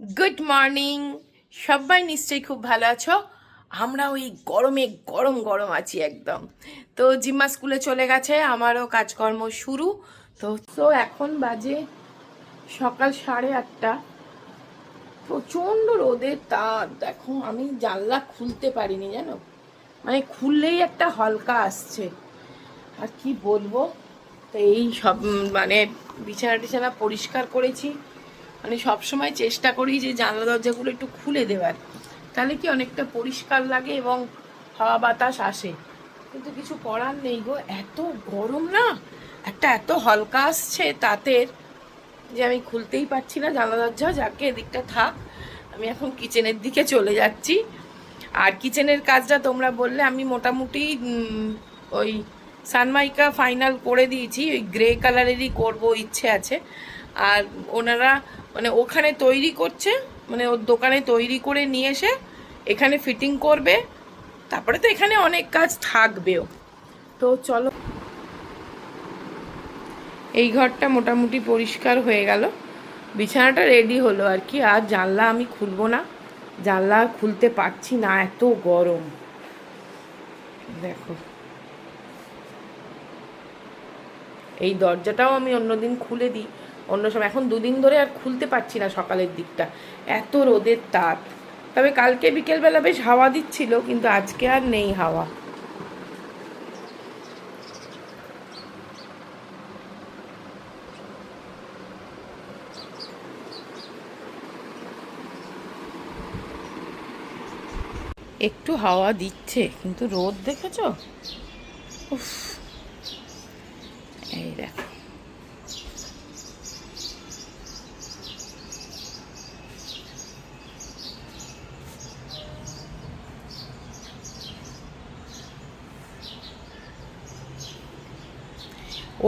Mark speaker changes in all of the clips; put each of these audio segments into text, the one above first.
Speaker 1: Good morning সবাই নিশ্চয়ই খুব ভালো আছো? আমরা ওই গরমে গরম গরম আছি একদম। তো জিম্মা স্কুলে চলে গেছে, আমারও কাজকর্ম শুরু। তো তো এখন বাজে সকাল সাড়ে আটটা। প্রচণ্ড রোদের তাপ দেখো আমি জানলা খুলতে পারিনি জানো? মানে খুললেই একটা হালকা আসছে। আর কি বলব? তো এই সব মানে বিছানা টিছানা পরিষ্কার করেছি। মানে সব সময় চেষ্টা করি যে জানলা দরজাগুলো একটু খুলে দেওয়ার। তাহলে কি অনেকটা পরিষ্কার লাগে এবং হাওয়া বাতাস আসে। কিন্তু কিছু করার নেই গো, এত গরম না? একটা এত হালকা আসছে তাঁতের যে আমি খুলতেই পারছি না জানলা দরজা। যাকে এদিকটা থাক, আমি এখন কিচেনের দিকে চলে যাচ্ছি। আর কিচেনের কাজটা তোমরা বললে, আমি মোটামুটি ওই সানমাইকা ফাইনাল করে দিয়েছি। ওই গ্রে কালারেরই করব, ইচ্ছে আছে। আর ওনারা মানে ওখানে তৈরি করছে মানে ওর দোকানে তৈরি করে নিয়ে এসে এখানে ফিটিং করবে। তারপরে তো এখানে অনেক কাজ থাকবেও। তো চলো। এই ঘরটা মোটামুটি পরিষ্কার হয়ে গেল। বিছানাটা রেডি হলো আর কি। আর জানলা আমি খুলবো না। জানলা খুলতে পারছি না, এত গরম। দেখো। এই দরজাটাও আমি অন্যদিন খুলে দিই। অন্য সময়। এখন দুদিন ধরে আর খুলতে পারছি না সকালের দিকটা। এত রোদের তাপ। তবে কালকে বিকেলবেলা বেশ হাওয়া দিচ্ছিল, কিন্তু আজকে আর নেই হাওয়া। একটু হাওয়া দিচ্ছে, কিন্তু রোদ দেখেছ? উফ। এই দেখো।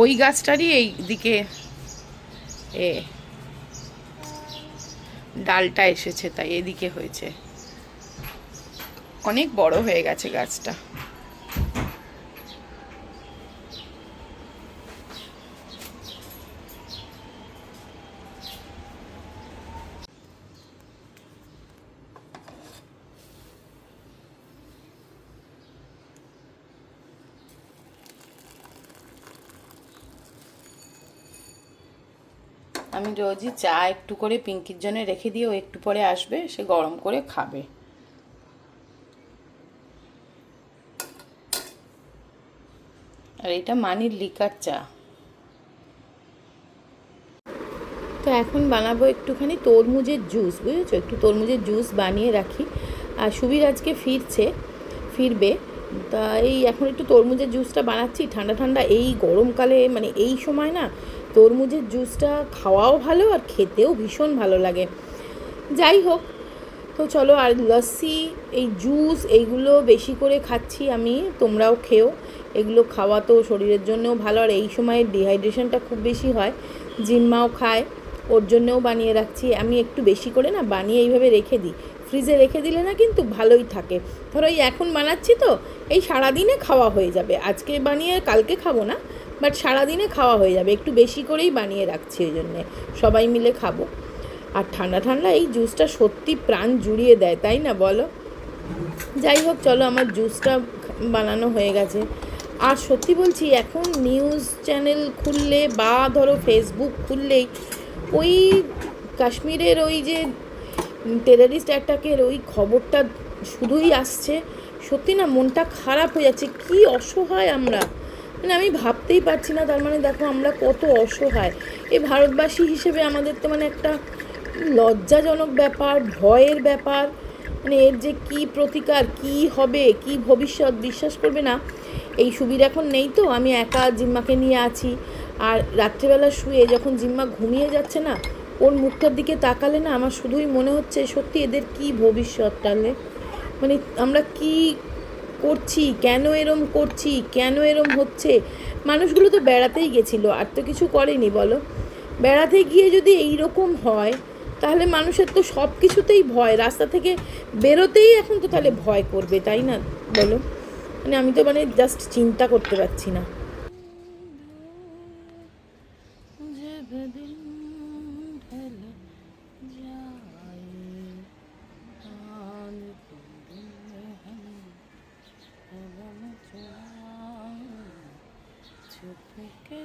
Speaker 1: ওই গাছটারই এই দিকে এ ডালটা এসেছে, তাই এদিকে হয়েছে। অনেক বড় হয়ে গেছে গাছটা। আমি রোজই চা একটু করে পিঙ্কির জন্য রেখে দিয়ে ও একটু পরে আসবে, সে গরম করে খাবে। আর এটা মানির লিকার চা। তো এখন বানাবো একটুখানি তরমুজের জুস, বুঝেছ? একটু তরমুজের জুস বানিয়ে রাখি। আর সুবীর আজকে ফিরছে, ফিরবে। তা এই এখন একটু তরমুজের জুসটা বানাচ্ছি। ঠান্ডা ঠান্ডা এই গরমকালে মানে এই সময় না তরমুজের জুসটা খাওয়াও ভালো আর খেতেও ভীষণ ভালো লাগে। যাই হোক, তো চলো আর লস্যি, এই জুস এইগুলো বেশি করে খাচ্ছি আমি, তোমরাও খেও। এগুলো খাওয়া তো শরীরের জন্যও ভালো আর এই সময় ডিহাইড্রেশনটা খুব বেশি হয়। জিম্মাও খায়, ওর জন্যও বানিয়ে রাখছি। আমি একটু বেশি করে না বানিয়ে এইভাবে রেখে দিই। ফ্রিজে রেখে দিলে না কিন্তু ভালোই থাকে। ধরো এই এখন বানাচ্ছি তো, এই সারাদিনে খাওয়া হয়ে যাবে। আজকে বানিয়ে কালকে খাব না। বাট সারাদিনে খাওয়া হয়ে যাবে। একটু বেশি করেই বানিয়ে রাখছি ওই জন্যে। সবাই মিলে খাব। আর ঠান্ডা ঠান্ডা এই জুসটা সত্যি প্রাণ জুড়িয়ে দেয়, তাই না বলো? যাই হোক, চলো আমার জুসটা বানানো হয়ে গেছে। আর সত্যি বলছি, এখন নিউজ চ্যানেল খুললে বা ধরো ফেসবুক খুললেই, ওই কাশ্মীরের ওই যে টেরারিস্ট অ্যাটাকের ওই খবরটা শুধুই আসছে। সত্যি না, মনটা খারাপ হয়ে যাচ্ছে। কী অসহায় আমরা। মানে আমি ভাবতেই পারছি না, তার মানে দেখো আমরা কত অসহায়। এই ভারতবাসী হিসেবে আমাদের তো মানে একটা লজ্জাজনক ব্যাপার, ভয়ের ব্যাপার মানে এর যে কি প্রতিকার, কি হবে, কি ভবিষ্যৎ বিশ্বাস করবে না, এই সুবিধা এখন নেই তো, আমি একা জিম্মাকে নিয়ে আছি। আর রাত্রিবেলা শুয়ে যখন জিম্মা ঘুমিয়ে যাচ্ছে না, ওর মুখটার দিকে তাকালে না আমার শুধুই মনে হচ্ছে, সত্যি এদের কি ভবিষ্যৎ তাহলে? মানে আমরা কি করছি, কেন এরম করছি, কেন এরম হচ্ছে? মানুষগুলো তো বেড়াতেই গেছিল, আর তো কিছু করেনি, বলো? বেড়াতে গিয়ে যদি এই রকম হয়, তাহলে মানুষের তো সব কিছুতেই ভয়। রাস্তা থেকে বেরোতেই এখন তো তাহলে ভয় করবে, তাই না? বলো? মানে আমি তো মানে জাস্ট চিন্তা করতে পারছি না।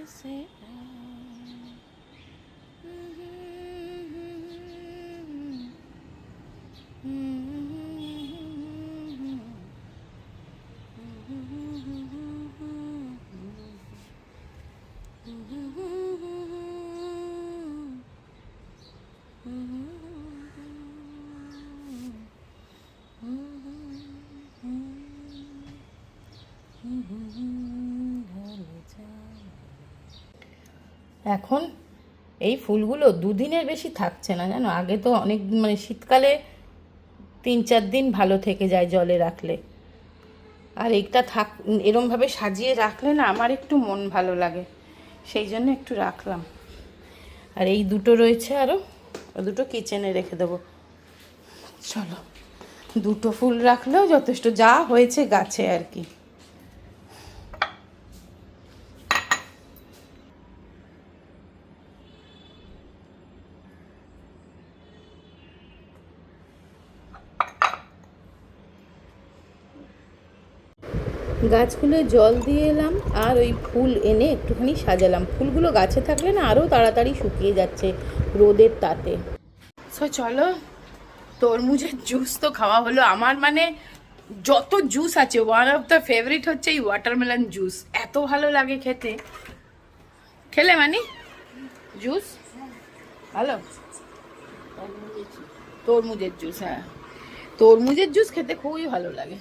Speaker 1: você. এখন এই ফুলগুলো দুদিনের বেশি থাকছে না, জানো? আগে তো অনেক মানে শীতকালে তিন চার দিন ভালো থেকে যায় জলে রাখলে। আর এইটা থাক, এরমভাবে সাজিয়ে রাখলে না আমার একটু মন ভালো লাগে। সেই জন্য একটু রাখলাম। আর এই দুটো রয়েছে আরও দুটো কিচেনে রেখে দেবো। চলো। দুটো ফুল রাখলেও যথেষ্ট, যা হয়েছে গাছে আর কি। গাছগুলোয় জল দিয়ে এলাম আর ওই ফুল এনে একটুখানি সাজালাম। ফুলগুলো গাছে থাকলে না আরও তাড়াতাড়ি শুকিয়ে যাচ্ছে রোদের তাতে। সো চলো, তরমুজের জুস তো খাওয়া হলো। আমার মানে যত জুস আছে ওয়ান অফ দ্য ফেভারিট হচ্ছে এই ওয়াটারমেলন জুস এত ভালো লাগে খেতে। খেলে মানে? জুস ভালো? তরমুজের জুস হ্যাঁ। তরমুজের জুস খেতে খুবই ভালো লাগে।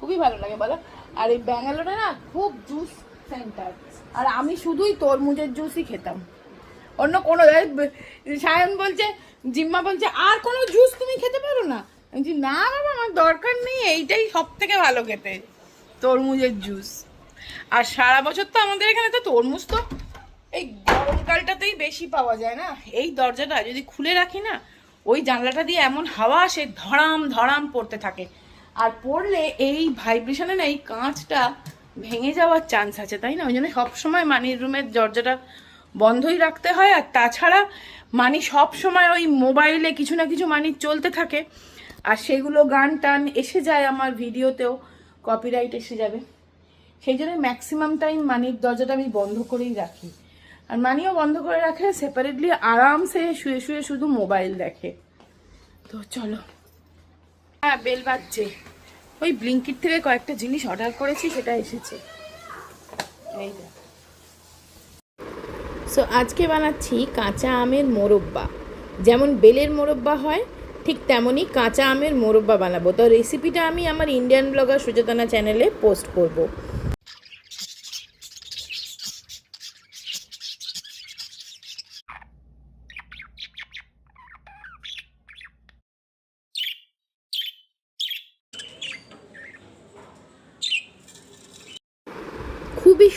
Speaker 1: খুবই ভালো লাগে বলো। আর এই ব্যাঙ্গালোরে না খুব জুস সেন্টার আর আমি শুধুই তরমুজের জুসই খেতাম। অন্য কোনো সায়ন বলছে জিম্মা বলছে আর কোনো জুস তুমি খেতে পারো না? বলছি, না বাবা আমার দরকার নেই এইটাই সব থেকে ভালো খেতে তরমুজের জুস আর সারা বছর তো আমাদের এখানে তো তরমুজ তো এই গরমকালটাতেই বেশি পাওয়া যায় না। এই দরজাটা যদি খুলে রাখি না ওই জানলাটা দিয়ে এমন হাওয়া আসে ধড়াম ধড়াম পড়তে থাকে। আর পড়লে এই ভাইব্রেশনে না এই কাঁচটা ভেঙে যাওয়ার চান্স আছে, তাই না? ওই জন্য সবসময় মানির রুমের দরজাটা বন্ধই রাখতে হয়। আর তাছাড়া মানি সব সময় ওই মোবাইলে কিছু না কিছু মানি চলতে থাকে। আর সেগুলো গান টান এসে যায় আমার ভিডিওতেও কপিরাইট এসে যাবে। সেই জন্য ম্যাক্সিমাম টাইম মানির দরজাটা আমি বন্ধ করেই রাখি। আর মানিও বন্ধ করে রাখে সেপারেটলি আরামসে শুয়ে শুয়ে শুধু মোবাইল দেখে। তো চলো। হ্যাঁ বেল বাজছে। ওই ব্লিঙ্কিট থেকে কয়েকটা জিনিস অর্ডার করেছি, সেটা এসেছে। সো আজকে বানাচ্ছি কাঁচা আমের মোরব্বা। যেমন বেলের মোরব্বা হয়, ঠিক তেমনই কাঁচা আমের মোরব্বা বানাবো। তো রেসিপিটা আমি আমার ইন্ডিয়ান ব্লগার সুচেতনা চ্যানেলে পোস্ট করব।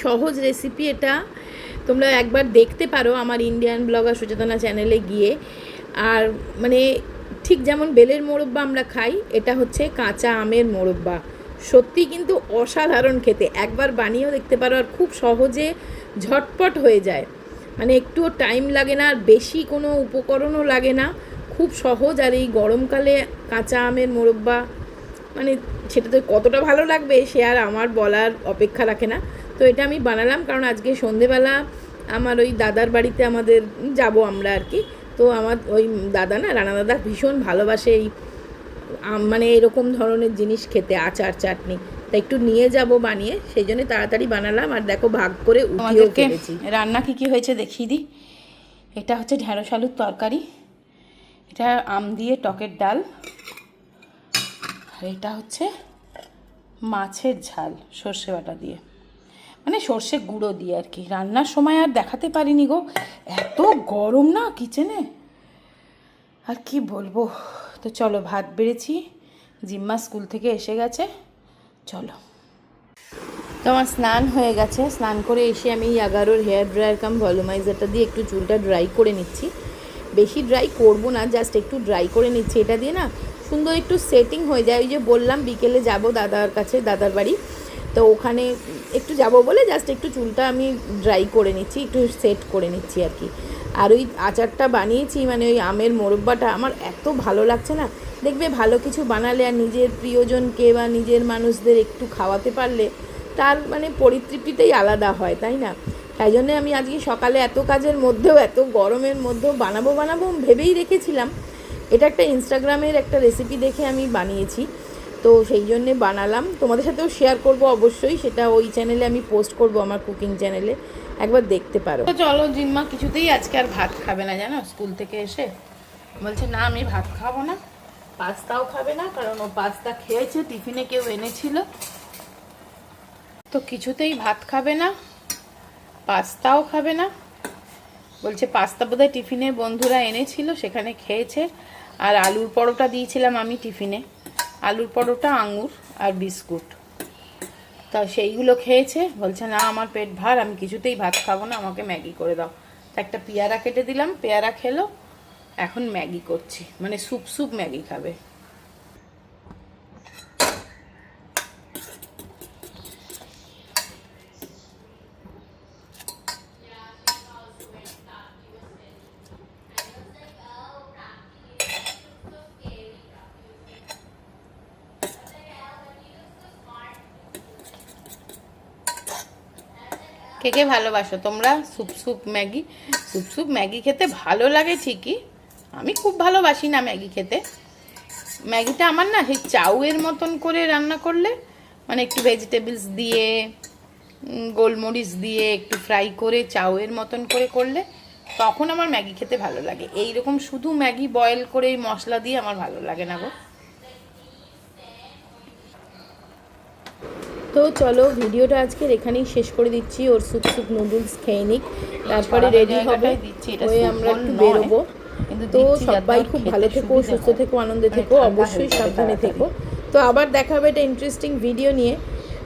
Speaker 1: সহজ রেসিপি এটা। তোমরা একবার দেখতে পারো আমার ইন্ডিয়ান ব্লগার সুচেতনা চ্যানেলে গিয়ে। আর মানে ঠিক যেমন বেলের মোরব্বা আমরা খাই, এটা হচ্ছে কাঁচা আমের মোরব্বা। সত্যি কিন্তু অসাধারণ খেতে। একবার বানিয়েও দেখতে পারো আর খুব সহজে ঝটপট হয়ে যায়। মানে একটুও টাইম লাগে না আর বেশি কোনো উপকরণও লাগে না। খুব সহজ আর এই গরমকালে কাঁচা আমের মোরব্বা মানে সেটা তো কতটা ভালো লাগবে সে আর আমার বলার অপেক্ষা রাখে না। তো এটা আমি বানালাম কারণ আজকে সন্ধেবেলা আমার ওই দাদার বাড়িতে আমাদের যাব আমরা আর কি। তো আমার ওই দাদা না রানা দাদা ভীষণ ভালোবাসে এই মানে এরকম ধরনের জিনিস খেতে আচার চাটনি। তা একটু নিয়ে যাব বানিয়ে সেই জন্য তাড়াতাড়ি বানালাম আর দেখো ভাগ করে উঠিয়েও ফেলেছি। রান্না কী কী হয়েছে দেখিয়ে দিই। এটা হচ্ছে ঢেঁড়স আলুর তরকারি। এটা আম দিয়ে টকের ডাল। আর এটা হচ্ছে মাছের ঝাল, সর্ষে বাটা দিয়ে। মানে সর্ষে গুঁড়ো দিয়ে আর কি। রান্নার সময় আর দেখাতে পারিনি গো। এত গরম না কিচেনে? আর কি বলব? তো চলো, ভাত বেড়েছি। জিম্মা স্কুল থেকে এসে গেছে। চলো। তো আমার স্নান হয়ে গেছে। স্নান করে এসে আমি এগারোর হেয়ার ড্রায়ার কাম ভলিউমাইজারটা দিয়ে একটু চুলটা ড্রাই করে নিচ্ছি। বেশি ড্রাই করব না, জাস্ট একটু ড্রাই করে নিচ্ছি। এটা দিয়ে না সুন্দর একটু সেটিং হয়ে যায়। ওই যে বললাম, বিকেলে যাব দাদার কাছে, দাদার বাড়ি। তো ওখানে একটু যাব বলে জাস্ট একটু চুলটা আমি ড্রাই করে নিচ্ছি, একটু সেট করে নিচ্ছি আর কি। আর ওই আচারটা বানিয়েছি মানে ওই আমের মোরব্বাটা, আমার এত ভালো লাগছে না। দেখবে ভালো কিছু বানালে আর নিজের প্রিয়জনকে বা নিজের মানুষদের একটু খাওয়াতে পারলে তার মানে পরিতৃপ্তিতেই আলাদা হয়, তাই না? তাই জন্যে আমি আজকে সকালে এত কাজের মধ্যেও, এত গরমের মধ্যেও বানাবো বানাবো ভেবেই রেখেছিলাম। এটা একটা ইনস্টাগ্রামের একটা রেসিপি দেখে আমি বানিয়েছি। তো সেই জন্যে বানালাম। তোমাদের সাথেও শেয়ার করব অবশ্যই। সেটা ওই চ্যানেলে আমি পোস্ট করব আমার কুকিং চ্যানেলে একবার দেখতে পারো। চলো জিম্মা, কিছুতেই আজকে আর ভাত খাবে না, জানো? স্কুল থেকে এসে বলছে, না, আমি ভাত খাব না। পাস্তাও খাবে না, কারণ ও পাস্তা খেয়েছে, টিফিনে কেউ এনেছিল। তো কিছুতেই ভাত খাবে না, পাস্তাও খাবে না। বলছে, পাস্তা বোধহয় টিফিনে বন্ধুরা এনেছিল, সেখানে খেয়েছে। আর আলুর পরোটা দিয়েছিলাম আমি টিফিনে। আলুর পরোটা আঙুর আর বিস্কুট। তা সেইগুলো খেয়েছে। বলছে, না, আমার পেট ভার, আমি কিছুতেই ভাত খাব না, আমাকে ম্যাগি করে দাও। তা একটা পেয়ারা কেটে দিলাম, পেয়ারা খেলো। এখন ম্যাগি করছি। মানে স্যুপ স্যুপ ম্যাগি খাবে। কে কে ভালোবাসো? তোমরা soup soup Maggi soup soup Maggi খেতে ভালো লাগে ঠিকই। আমি খুব ভালোবাসি না ম্যাগি খেতে। ম্যাগিটা আমার না সেই চাউয়ের মতন করে রান্না করলে মানে একটু ভেজিটেবলস দিয়ে গোলমরিচ দিয়ে একটু ফ্রাই করে চাউয়ের মতন করে করলে, তখন আমার ম্যাগি খেতে ভালো লাগে। এই রকম শুধু ম্যাগি বয়েল করে মশলা দিয়ে আমার ভালো লাগে না গো। তো চলো ভিডিওটা আজকের এখানেই শেষ করে দিচ্ছি। ওর সুপ সুপ নুডলস খেয়ে নিক। তারপরে রেডি হবে হয়ে আমরা একটু বেরোবো। তো সবাই খুব ভালো থেকো সুস্থ থেকো আনন্দে
Speaker 2: মানে
Speaker 1: থেকো অবশ্যই সাবধানে থেকো। তো আবার দেখা হবে একটা ইন্টারেস্টিং ভিডিও নিয়ে।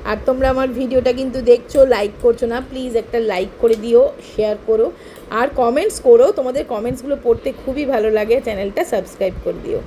Speaker 1: আর তোমরা আমার ভিডিওটা কিন্তু দেখছ লাইক করছ না প্লিজ একটা লাইক করে দিও শেয়ার করো। আর কমেন্টস করো তোমাদের কমেন্টসগুলো পড়তে খুবই ভালো লাগে চ্যানেলটা সাবস্ক্রাইব করে দিও।